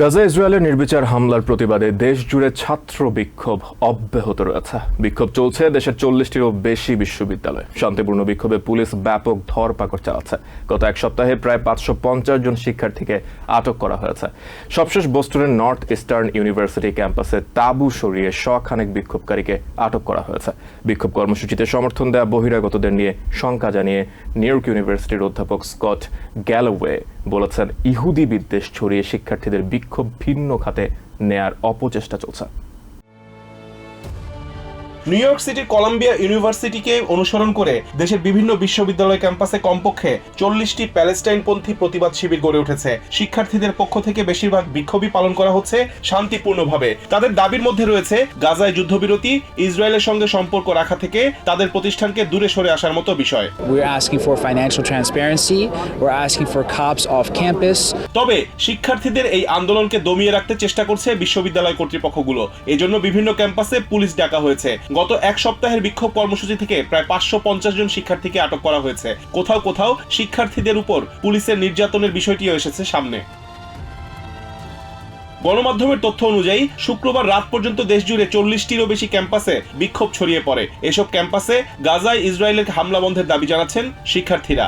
গাজা ইসরায়েলের নির্বিচার হামলার প্রতিবাদে দেশ জুড়ে ছাত্র বিক্ষোভ অব্যাহত রয়েছে। বিক্ষোভ চলছে দেশের চল্লিশটিরও বেশি বিশ্ববিদ্যালয়। শান্তিপূর্ণ বিক্ষোভে পুলিশ ব্যাপক ধরপাকড় চালাচ্ছে। গত এক সপ্তাহে প্রায় পাঁচশো পঞ্চাশ জন শিক্ষার্থীকে আটক করা হয়েছে। সবশেষ বোস্টনের নর্থ ইস্টার্ন ইউনিভার্সিটি ক্যাম্পাসে তাঁবু সরিয়ে শখানেক বিক্ষোভকারীকে আটক করা হয়েছে। বিক্ষোভ কর্মসূচিতে সমর্থন দেয়া বহিরাগতদের নিয়ে শঙ্কা জানিয়ে নিউ ইউনিভার্সিটির অধ্যাপক স্কট গ্যালোওয়ে বলেছেন ইহুদি বিদ্বেষ ছড়িয়ে শিক্ষার্থীদের বিক্ষোভ ভিন্ন খাতে নেয়ার অপচেষ্টা চলছে। নিউ ইয়র্ক সিটির কলাম্বিয়া ইউনিভার্সিটিকে অনুসরণ করে দেশের বিভিন্ন বিশ্ববিদ্যালয় ক্যাম্পাসে কমপক্ষে চল্লিশটি প্যালেস্টাইনপন্থী প্রতিবাদ শিবির গড়ে উঠেছে। শিক্ষার্থীদের পক্ষ থেকে বেশিরভাগ বিক্ষোভই পালন করা হচ্ছে শান্তিপূর্ণভাবে। তাদের দাবির মধ্যে রয়েছে গাজায় যুদ্ধবিরতি ইসরায়েলের সঙ্গে সম্পর্ক রাখা থেকে তাদের প্রতিষ্ঠানকে দূরে সরে আসার মতো বিষয়. তবে শিক্ষার্থীদের এই আন্দোলনকে দমিয়ে রাখতে চেষ্টা করছে বিশ্ববিদ্যালয় কর্তৃপক্ষগুলো। এজন্য বিভিন্ন ক্যাম্পাসে পুলিশ ডাকা হয়েছে। গত এক সপ্তাহের বিক্ষোভ কর্মসূচি থেকে প্রায় পাঁচশো পঞ্চাশ জন শিক্ষার্থীকে আটক করা হয়েছে। কোথাও কোথাও শিক্ষার্থীদের উপর পুলিশের নির্যাতনের বিষয়টিও এসেছে সামনে। গণমাধ্যমের তথ্য অনুযায়ী শুক্রবার রাত পর্যন্ত দেশ জুড়ে চল্লিশটিরও বেশি ক্যাম্পাসে বিক্ষোভ ছড়িয়ে পড়ে। এসব ক্যাম্পাসে গাজায় ইসরায়েলের হামলা বন্ধের দাবি জানাচ্ছেন শিক্ষার্থীরা.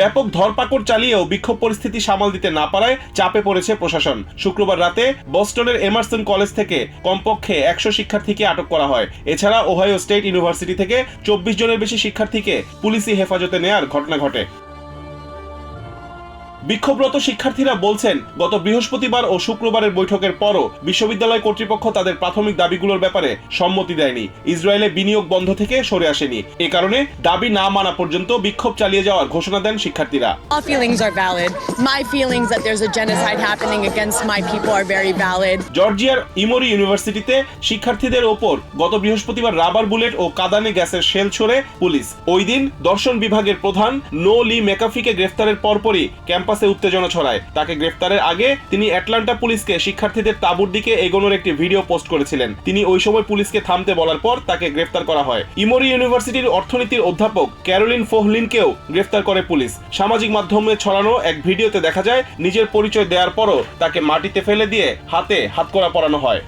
ব্যাপক ধরপাকড় চালিয়েও বিক্ষোভ পরিস্থিতি সামাল দিতে না পারায় চাপে পড়েছে প্রশাসন। শুক্রবার রাতে বস্টনের এমারসন কলেজ থেকে কমপক্ষে একশো শিক্ষার্থীকে আটক করা হয়। এছাড়া ওহাইও স্টেট ইউনিভার্সিটি থেকে চব্বিশ জনের বেশি শিক্ষার্থীকে পুলিশি হেফাজতে নেয়ার ঘটনা ঘটে। বিক্ষোভরত শিক্ষার্থীরা বলছেন গত বৃহস্পতিবার ও শুক্রবারের বৈঠকের পরও বিশ্ববিদ্যালয় কর্তৃপক্ষ তাদের প্রাথমিক দাবিগুলোর ব্যাপারে সম্মতি দেয়নি। ইসরায়েলে বিনিয়োগ বন্ধ থেকে সরে আসেনি। এ কারণে দাবি না মানা পর্যন্ত বিক্ষোভ চালিয়ে যাওয়ার ঘোষণা দেন শিক্ষার্থীরা. জর্জিয়ার ইমোরি ইউনিভার্সিটিতে শিক্ষার্থীদের ওপর গত বৃহস্পতিবার রাবার বুলেট ও কাদানে গ্যাসের শেল ছড়ে পুলিশ। ওই দিন দর্শন বিভাগের প্রধান নো লি মেকাফিকে গ্রেফতারের পরপরই ক্যাম্পাসে উত্তেজনা ছড়ায়। তাকে গ্রেফতারের আগে তিনি অ্যাটলান্টা পুলিশকে শিক্ষার্থীদের তাঁবুর দিকে এগোনোর একটি ভিডিও পোস্ট করেছিলেন। তিনি ওই সময় পুলিশকে থামতে বলার পর তাকে গ্রেফতার করা হয়। ইমোরি ইউনিভার্সিটির অর্থনীতির অধ্যাপক ক্যারোলিন ফোহলিনকেও গ্রেফতার করে পুলিশ। সামাজিক মাধ্যমে ছড়ানো এক ভিডিওতে দেখা যায়, নিজের পরিচয় দেওয়ার পরও তাকে মাটিতে ফেলে দিয়ে হাতে হাতকড়া পরানো হয়।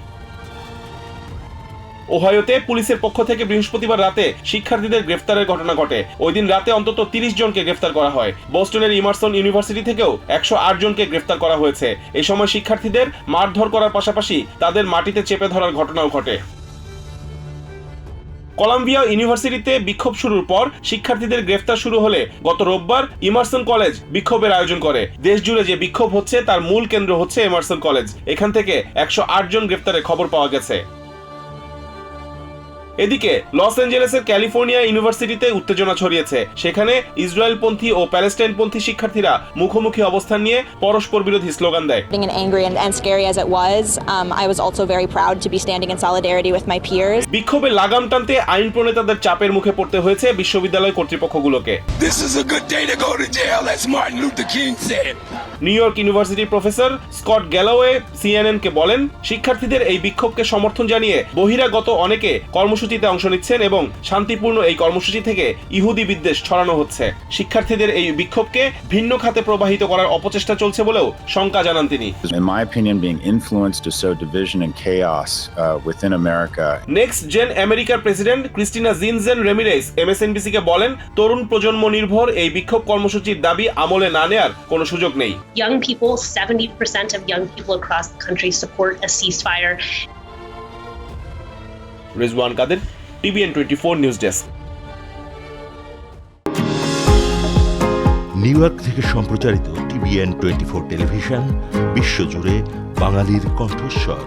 ওহাইওতে পুলিশের পক্ষ থেকে বৃহস্পতিবার রাতে শিক্ষার্থীদের গ্রেফতারের ঘটনা ঘটে। ওই দিন রাতে অন্তত তিরিশ জনকে গ্রেফতার করা হয়। বোস্টনের ইমারসন ইউনিভার্সিটি থেকেও একশো আট জনকে গ্রেফতার করা হয়েছে। এই সময় শিক্ষার্থীদের মারধর করার পাশাপাশি তাদের মাটিতে চেপে ধরার ঘটনাও ঘটে। কলাম্বিয়া ইউনিভার্সিটিতে বিক্ষোভ শুরুর পর শিক্ষার্থীদের গ্রেফতার শুরু হলে গত রোববার ইমারসন কলেজ বিক্ষোভের আয়োজন করে। দেশ জুড়ে যে বিক্ষোভ হচ্ছে তার মূল কেন্দ্র হচ্ছে এমারসন কলেজ। এখান থেকে একশো আট জন গ্রেফতারের খবর পাওয়া গেছে। এদিকে লস অ্যাঞ্জেলেসের ক্যালিফোর্নিয়া ইউনিভার্সিটিতে উত্তেজনা ছড়িয়েছে সেখানে ইসরায়েলপন্থী ও প্যালেস্টাইনপন্থী শিক্ষার্থীরা মুখোমুখি অবস্থান নিয়ে পরস্পর বিরোধী স্লোগান দেয় and angry and, and scary as it was, um, I was also very proud to be standing in solidarity with my peers. বিক্ষোভে লাগাম টানতে আইন প্রণেতাদের চাপের মুখে পড়তে হয়েছে বিশ্ববিদ্যালয় কর্তৃপক্ষগুলোকে This is a good day to go to jail, as Martin Luther King said. New York ইউনিভার্সিটির প্রফেসর স্কট গ্যালোওয়ে সিএনএন কে বলেন শিক্ষার্থীদের এই বিক্ষোভকে সমর্থন জানিয়ে বহিরাগত অনেকে কর্মসূচিতে অংশ নিচ্ছেন এবং শান্তিপূর্ণ এই কর্মসূচি থেকে ইহুদি বিদ্বেষ ছড়ানো হচ্ছে শিক্ষার্থীদের এই বিক্ষোভকে ভিন্ন খাতে প্রবাহিত করার অপচেষ্টা চলছে বলেও শঙ্কা জানান তিনি. নেক্সট জেন আমেরিকার president Cristina Tzintzun Ramirez MSNBC কে বলেন তরুণ প্রজন্ম নির্ভর এই বিক্ষোভ কর্মসূচির দাবি আমলে না নেয়ার কোনো সুযোগ নেই young people, 70% of young people across the country support a ceasefire. Kader TVN twenty four news desk New York থেকে সম্প্রচারিত টিভিএন টোয়েন্টি ফোর টেলিভিশন বিশ্বজুড়ে বাঙালির কণ্ঠস্বর